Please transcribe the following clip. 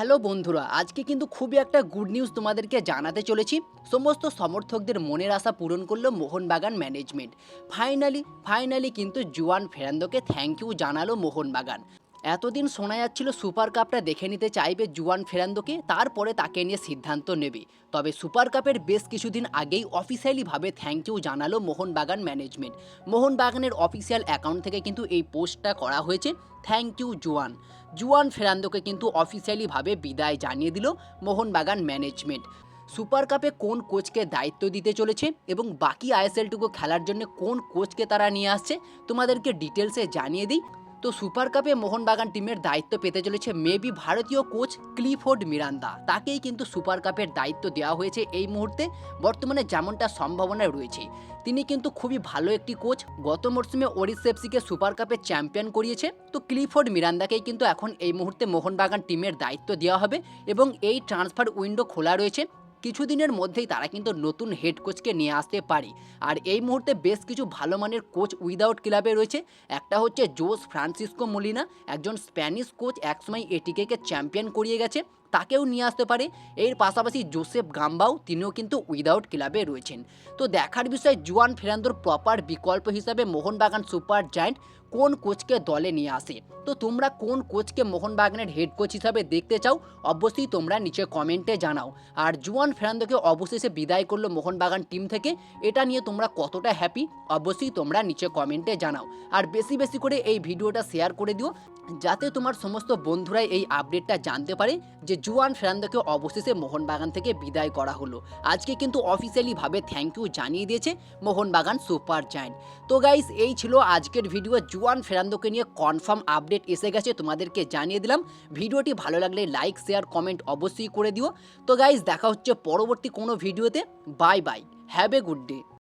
Hello বন্ধুরা, আজকে কিন্তু খুবই একটা গুড নিউজ তোমাদেরকে জানাতে চলেছি। সমস্ত সমর্থকদের মনের আশা পূরণ করল মোহনবাগান ম্যানেজমেন্ট ফাইনালি ফাইনালি কিন্তু জুয়ান ফেরান্দোকে থ্যাংক ইউ জানালো মোহনবাগান। এতদিন শোনা যাচ্ছিল সুপার কাপটা দেখে নিতে চাইবে জুয়ান ফেরান্দোকে, তারপরে তাকে নিয়ে সিদ্ধান্ত নেবে। তবে সুপার কাপের বেশ কিছুদিন আগেই অফিসিয়ালিভাবে থ্যাংক ইউ জানালো মোহনবাগান ম্যানেজমেন্ট মোহনবাগানের অফিসিয়াল অ্যাকাউন্ট থেকে কিন্তু এই পোস্টটা করা হয়েছে থ্যাংক ইউ জুয়ান। জুয়ান ফেরান্দোকে কিন্তু অফিসিয়ালিভাবে বিদায় জানিয়ে দিল মোহনবাগান ম্যানেজমেন্ট সুপার কাপে কোন কোচকে দায়িত্ব দিতে চলেছে এবং বাকি আইএসএলটুকু খেলার জন্য কোন কোচকে তারা নিয়ে আসছে, তোমাদেরকে ডিটেলসে জানিয়ে দিই। তো সুপার কাপে মোহনবাগান টিমের দায়িত্ব পেতে চলেছে মেবি ভারতীয় কোচ ক্লিফোর্ড মিরান্দা। তাকেই কিন্তু সুপার কাপের দায়িত্ব দেওয়া হয়েছে এই মুহূর্তে। বর্তমানে যেমনটা সম্ভাবনায় রয়েছে, তিনি কিন্তু খুবই ভালো একটি কোচ। গত মরশুমে ওরিসেপসিকে সুপার কাপে চ্যাম্পিয়ন করিয়েছে। তো ক্লিফোর্ড মিরান্দাকেই কিন্তু এখন এই মুহূর্তে মোহনবাগান টিমের দায়িত্ব দেওয়া হবে এবং এই ট্রান্সফার উইন্ডো খোলা রয়েছে। কিছুদিনের মধ্যেই তারা কিন্তু নতুন হেড কোচকে নিয়ে আসতে পারে। আর এই মুহূর্তে বেশ কিছু ভালো মানের কোচ উইদাউট ক্লাবে রয়েছে। একটা হচ্ছে জোস ফ্রান্সিসকো মলিনা, একজন স্প্যানিশ কোচ একসময় এটিকে চ্যাম্পিয়ন করিয়ে গেছে। তাকেও নিয়ে আসতে পারে। এর পাশাপাশি জোসেফ গাম্বাও তিনিও কিন্তু উইদাউট ক্লাবে রয়েছেন। তো দেখার বিষয়, জুয়ান ফেরান্দোর প্রপার বিকল্প হিসাবে মোহনবাগান সুপার জায়েন্ট কোন কোচকে দলে নিয়ে আসে? তো তোমরা কোন কোচকে মোহনবাগানের হেড কোচ হিসাবে দেখতে চাও? অবশ্যই তোমরা নিচে কমেন্টে জানাও। আর জুয়ান ফেরান্দোকে অবশেষে বিদায় করল মোহনবাগান টিম থেকে। এটা নিয়ে তোমরা কতটা হ্যাপি অবশ্যই তোমরা নিচে কমেন্টে জানাও। আর বেশি বেশি করে এই ভিডিওটা শেয়ার করে দিও, যাতে তোমার সমস্ত বন্ধুরাই এই আপডেটটা জানতে পারে যে জুয়ান ফেরান্দোকে অবশেষে মোহনবাগান থেকে বিদায় করা হলো। আজকে কিন্তু অফিসিয়ালিভাবে থ্যাংক ইউ জানিয়ে দিয়েছে মোহনবাগান সুপার জায়েন্ট তো গাইস এই ছিল আজকের ভিডিও জুয়ান ফেরান্দোকে নিয়ে কনফার্ম আপডেট এসে গেছে, তোমাদেরকে জানিয়ে দিলাম। ভিডিওটি ভালো লাগলে লাইক শেয়ার কমেন্ট অবশ্যই করে দিও। তো গাইস দেখা হচ্ছে পরবর্তী কোনো ভিডিওতে bye bye have a good day